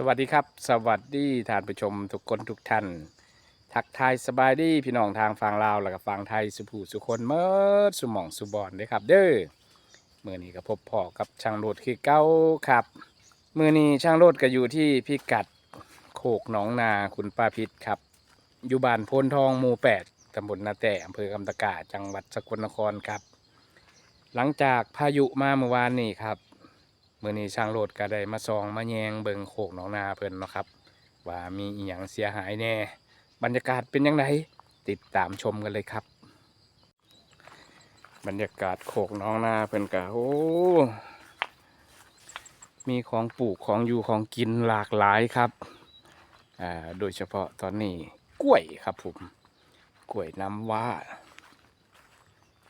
สวัสดีครับ สวัสดีท่านผู้ชมทุกคนทุกท่าน ทักทายสบายดีพี่น้องทางฝั่งลาวแล้วก็ฝั่งไทยสุภูสุคนเมิดสุหมองสุบอนเด้ครับ เด้อเมื่อนี้ก็พบพ่อกับช่างโรดคือเก้าครับเมื่อนี้ช่างโรดก็อยู่ที่พิกัดโคกหนองนาคุณป้าพิษครับ อยู่บ้านโพนทองหมู่แปดตำบลนาแต่อำเภอคำตะกาจังหวัดสกลนครครับ หลังจากพายุมาเมื่อวานนี้ครับ มื่อนี้ช่างโรดก็ได้มาซองมาแยงเบิงโขกหนองนาเพิ่นเนาะครับ ว่ามีอีหยังเสียหายแน่ บรรยากาศเป็นยังไงติดตามชมกันเลยครับ บรรยากาศโขกหนองนาเพิ่นกะโอ้มีของปลูกของอยู่ของกินหลากหลายครับอ่าโดยเฉพาะตอนนี้กล้วยครับผมกล้วยน้ำว้า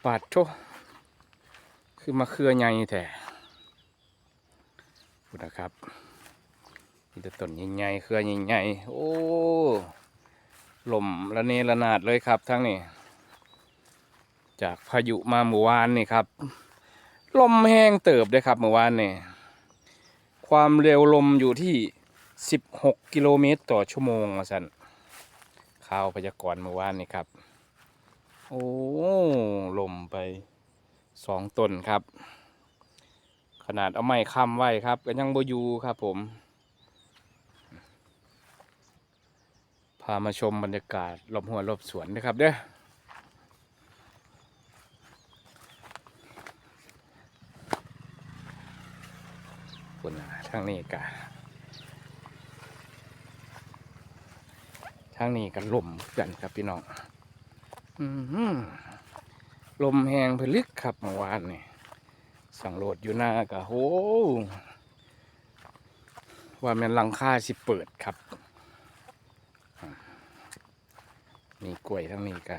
ปาดโชคือมาเครือใหญ่แท้ พูดนะครับมีแต่ต้นใหญ่ๆเครือใหญ่ๆโอ้ลมระเนระนาดเลยครับทั้งนี้จากพายุมาเมื่อวานนี่ครับ ลมแห้งเติบเลยครับเมื่อวานนี่ความเร็วลมอยู่ที่ 16 กิโลเมตรต่อชั่วโมงมาสันข่าวพยากรณ์เมื่อวานนี่ครับ โอ้ลมไปสองต้นครับ ขนาดเอาไม้ค้ำไว้ครับก็ยังบอยู่ครับผม พามาชมบรรยากาศรอบหัวรอบสวนนะครับเด้อคุณนทางนี้กะทางนี้กันลมกันครับพี่น้องอื้อหือลมแหงพลึกครับเมื่อวานนี่ สั่งโหลดอยู่หน้ากะโหว่ามันลังค่าสิเปิดครับ มีกล้วยทั้งนี้กะ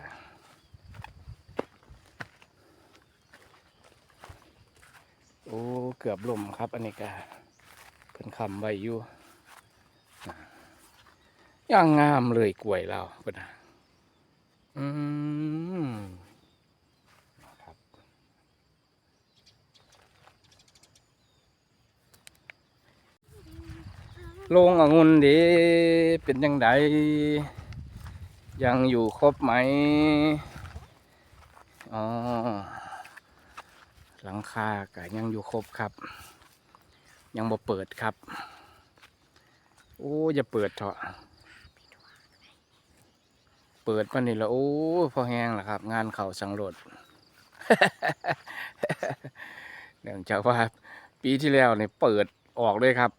โอ้เกือบลมครับอันนี้กะเพิ่นคำไว้อยู่ย่างงามเลยกล้วยเราเพิ่นะอืม ครับ โรงองุ่นดีเป็นยังไงยังอยู่ครบไหมอ๋อหลังคาก็ยังอยู่ครบครับ ยังบ่เปิดครับ โอ้อย่าเปิดเถอะเปิดมานี่แล้วโอ้พอแห้งแล้วครับ งานเขาสังรดเนื่องจากว่าปีที่แล้วเนี่ยเปิดออกเลยครับ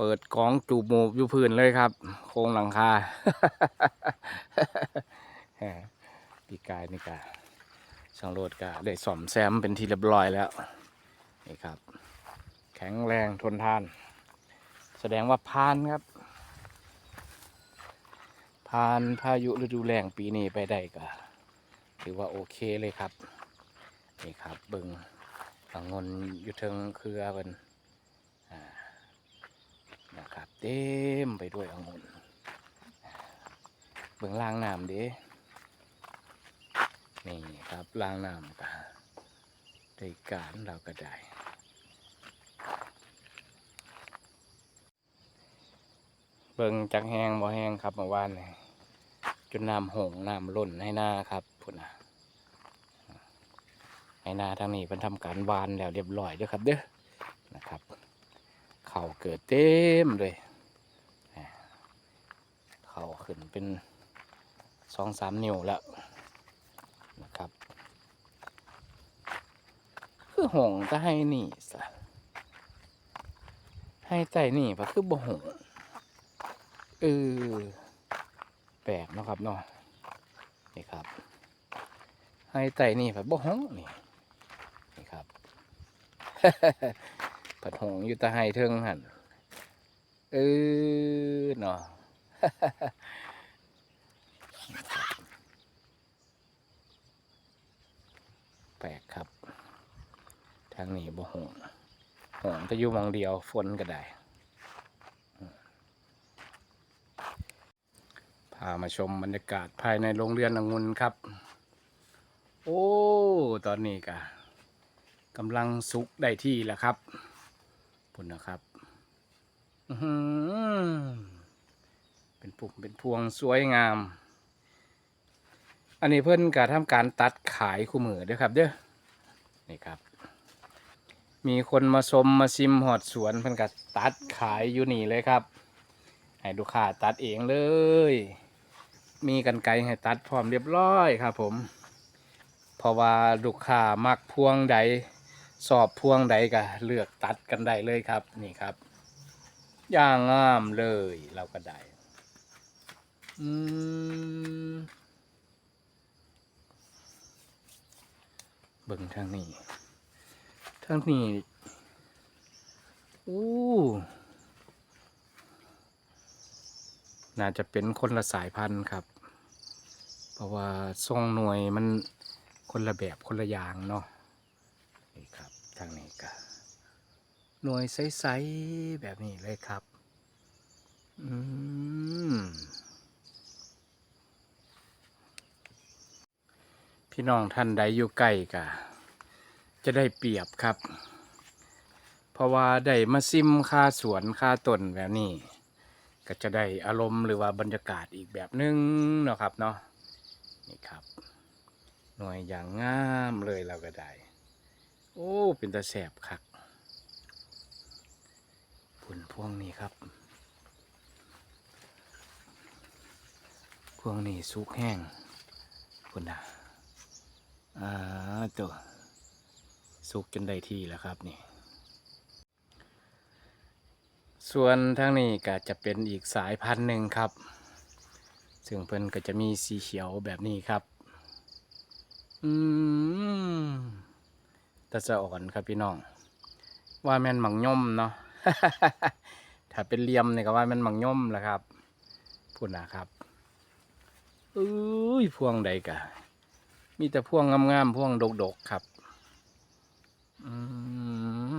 เปิดกองจูบหมูอยู่พื้นเลยครับ โครงหลังคาปีกายนี่กะช่างโรดกะได้ซ่อมแซมเป็นที่เรียบร้อยแล้วนี่ครับ แข็งแรงทนทาน แสดงว่าพานครับพานพายุฤดูแล้งปีนี้ไปได้ก็ถือว่าโอเคเลยครับนี่ครับเบิงองนอยู่เทิงเครือเป็น นะครับ เต็มไปด้วยองุ่นเบิงล่างน้ำเด้นี่ครับล่างน้ำก็ได้การเราก็ได้เบิงจักแหงบ่แหงครับเมื่อวานนี่จนน้ำหงน้ำล้นให้หน้าครับพุ่นนะให้นาทางนี้เพิ่นทำการวานแล้วเรียบร้อยเด้อครับเด้อนะครับ เข่าเกิดเต็มเลยเข่าขึ้นเป็นสองสามนิ้วแล้วนะครับ คือหงก็ให้นี่สะให้ใจนี่ปะคือบ่หงเออแปลกนะครับเนาะนี่ครับ ให้ไตนี่ผัดบ่หงนี่นี่ครับ ผัดหงอยู่ตาไห้เทิงหันเออเนาะแปลกครับ ทางนี้บ่หงหงจะอยู่มองเดียวฝนก็ได้ พามาชมบรรยากาศภายในโรงเรียนองุ่นครับ โอ้ ตอนนี้กะกำลังสุกได้ที่แล้วครับ พุ่นะครับเป็นปุ่มเป็นพวงสวยงาม อันนี้เพิ่อนกะทำการตัดขายคู่มือเด้อครับ เด้อนี่ครับ มีคนมาชมมาชิมหอดสวนเพิ่อนกะตัดขายอยู่นี่เลยครับ ให้ลูกค้าตัดเองเลย มีกันไกรให้ตัดพร้อมเรียบร้อยครับผม เพราะว่าลูกค้ามักพวงใด สอบพวงใดก็เลือกตัดกันได้เลยครับนี่ครับ อย่างงามเลยเราก็ได้อืมเบิ่งทางนี้ทางนี้อู้น่าจะเป็นคนละสายพันธุ์ครับ เพราะว่าทรงหน่วยมันคนละแบบคนละอย่างเนาะนี่ครับ ทางนี้ก็หน่วยใสๆแบบนี้เลยครับ อืมพี่น้องท่านใดอยู่ใกล้กะจะได้เปรียบครับ เพราะว่าได้มาซิมค่าสวนค่าต้นแบบนี้ ก็จะได้อารมณ์หรือว่าบรรยากาศอีกแบบนึงเนาะครับเนาะนี่ครับ หน่วยอย่างงามเลยเราก็ได้ โอ้ เป็นตาแสบคักผลพวงนี้ครับ พวงนี้สุกแห้งคุณนะอ่าตัวสุกจนได้ที่แล้วครับนี่ ส่วนทางนี้ก็จะเป็นอีกสายพันธุ์หนึ่งครับ ซึ่งเพิ่นก็จะมีสีเขียวแบบนี้ครับ อืม ตะสะอ่อนครับพี่น้อง ว่าแม่นหมังย่อมเนาะถ้าเป็นเหลี่ยมเนี่ยก็ว่าแม่นหมังย่อมแหละครับพูดนะครับอุ้ยพวงใดกะมีแต่พวงงามๆพวงดกๆครับอื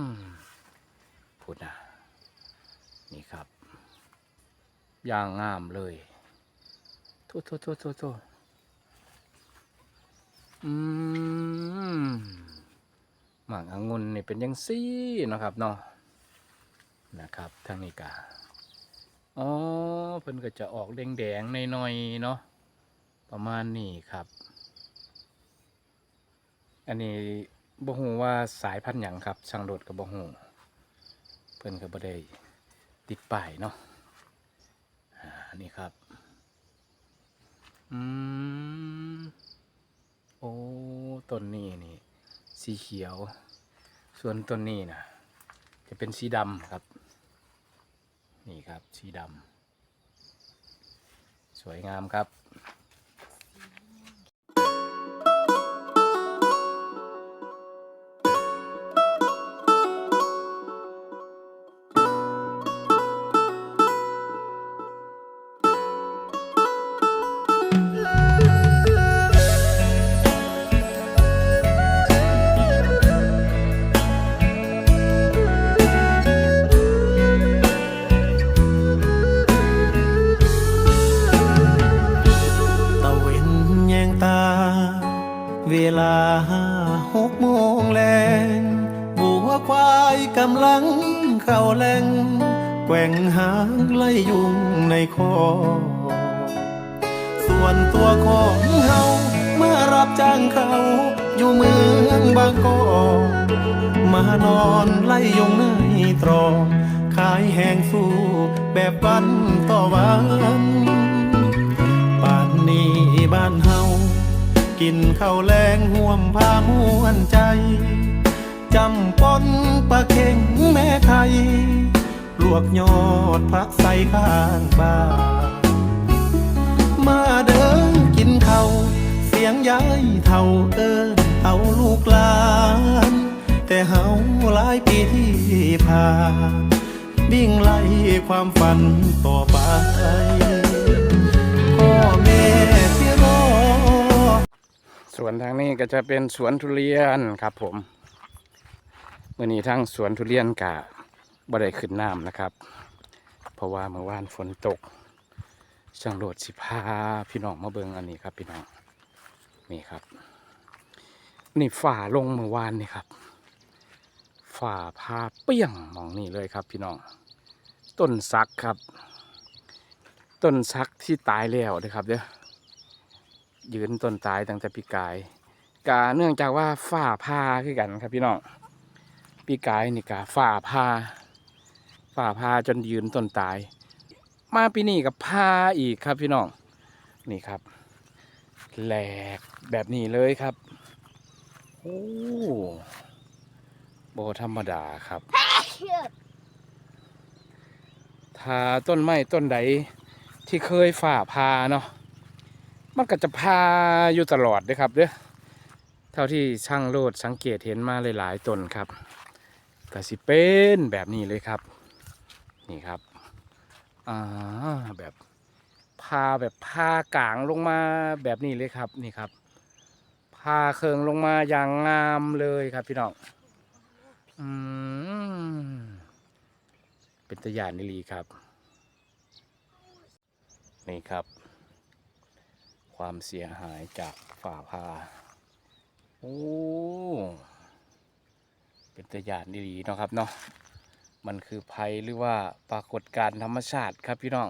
มพูดนะนี่ครับอย่างงามเลยโทษโทษโทษโทษโทษอืม หมากองุ่นนี่เป็นยังซี่นะครับเนาะนะครับทางนี้กาอ๋อเพิ่นก็จะออกแดงๆหน่อยเนาะประมาณนี้ครับ อันนี้บ่ฮู้ว่าสายพันธุ์หยังครับช่างโดดกับบ่ฮู้เพิ่นก็บ่ได้ติดป้ายเนาะอ่านี่ครับอืมโอ้ต้นนี้นี่ สีเขียว ส่วนต้นนี้นะจะเป็นสีดำครับ นี่ครับสีดำสวยงามครับ กำลังเข้าแหลงแกว่งหางไล่ยุงในคอ ส่วนตัวของเฮาเมื่อรับจ้างเขาอยู่เมืองบางกอกมานอนไล่ยุงในตรองขายแหงสู้แบบวันต่อวันป่านนี้บ้านเฮากินข้าวแรงห่วมพามวนใจ จำปน ปลาเข็งแม่ไข่ลวกยอดผักใส่ข้างบ้านมาเดินกินเขาเสียงยายเท่าเอินเอาลูกหลานแต่เฮาหลายปีที่ผ่านวิ่งไล่ความฝันต่อไปพ่อแม่ที่รอส่วนทางนี้ก็จะเป็นสวนทุเรียนครับผม มื่อนี้ทั้งสวนทุเรียนกะบ่ได้ขึ้นน้ำนะครับ เพราะว่าเมื่อวานฝนตก ช่างโดดสิพาพี่น้องมาเบิงอันนี้ครับพี่น้องนี่ครับ นี่ฝ่าลงเมื่อวานนี่ครับฝ่าพาเปี้ยงมองนี่เลยครับพี่น้อง ต้นซักครับ ต้นซักที่ตายแล้วนะครับเด้อยืนต้นตายตั้งแต่ปีกายกาเนื่องจากว่าฝ้าพาคือกันครับพี่น้อง ปีกายนี่กาฝ้าพาฝ้าพาจนยืนต้นตาย มาปีนี้กับพาอีกครับพี่น้องนี่ครับ แหลกแบบนี้เลยครับโอ้โบธรรมดาครับถ้าต้นไม้ต้นใดที่เคยฝ่าพาเนาะมันก็จะพาอยู่ตลอดนะครับเด้อเท่าที่ช่างโลดสังเกตเห็นมาหลายๆต้นครับ ก็สิเป็นแบบนี้เลยครับ นี่ครับอ่าแบบพาแบบพากลางลงมาแบบนี้เลยครับนี่ครับพาเคืองลงมาอย่างงามเลยครับพี่น้องอืมเป็นตะยานนิลีครับ นี่ครับ ความเสียหายจากฝ่าพาโอ้ เป็นตะยานนิลีเนาะครับเนาะมันคือภัยหรือว่าปรากฏการธรรมชาติครับพี่น้อง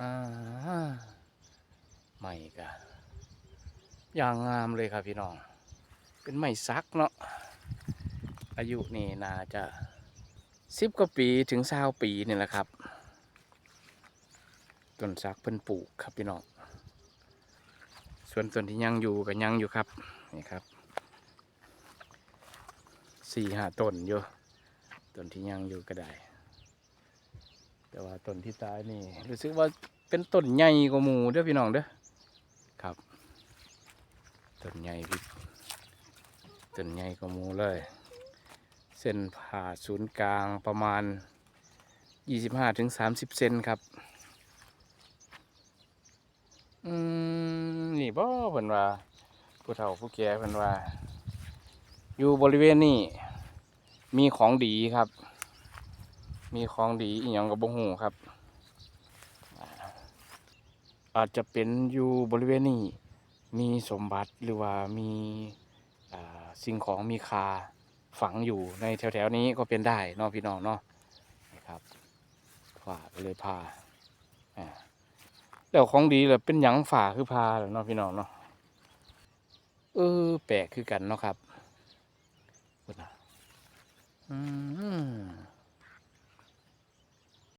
อ่าไม่กะอย่างงามเลยครับพี่น้อง เป็นไม้ซักเนาะอายุนี่น่าจะสิบกว่าปีถึงสาวปีนี่แหละครับต้นสักเพิ่นปลูกครับพี่น้องส่วนต้นที่ยังอยู่ก็ยังอยู่ครับนี่ครับ สี่ห้าต้นอยู่ต้นที่ยังอยู่ก็ได้ แต่ว่าต้นที่ตายนี่รู้สึกว่าเป็นต้นใหญ่กว่าหมูเด้อพี่น้องเด้อครับต้นใหญ่พี่ต้นใหญ่กว่าหมูเลย เส้นผ่าศูนย์กลางประมาณ 25-30ถึงเซนครับอืมนี่บ่เพิ่นว่าผู้เฒ่าผู้แก่เพิ่นว่า อยู่บริเวณนี้มีของดีครับ มีของดีอีหยังกับบ่ฮู้ครับ อาจจะเป็นอยู่บริเวณนี้มีสมบัติหรือว่ามีสิ่งของมีคาฝังอยู่ในแถวๆนี้ก็เป็นได้นาะพี่น้องเนาะนะครับฝ่าเลยพาแล้วของดีเลยเป็นหยังฝ่าคือพาหรอเนาะพี่น้องเนาะเออแปลกคือกันเนาะครับ 음. 음.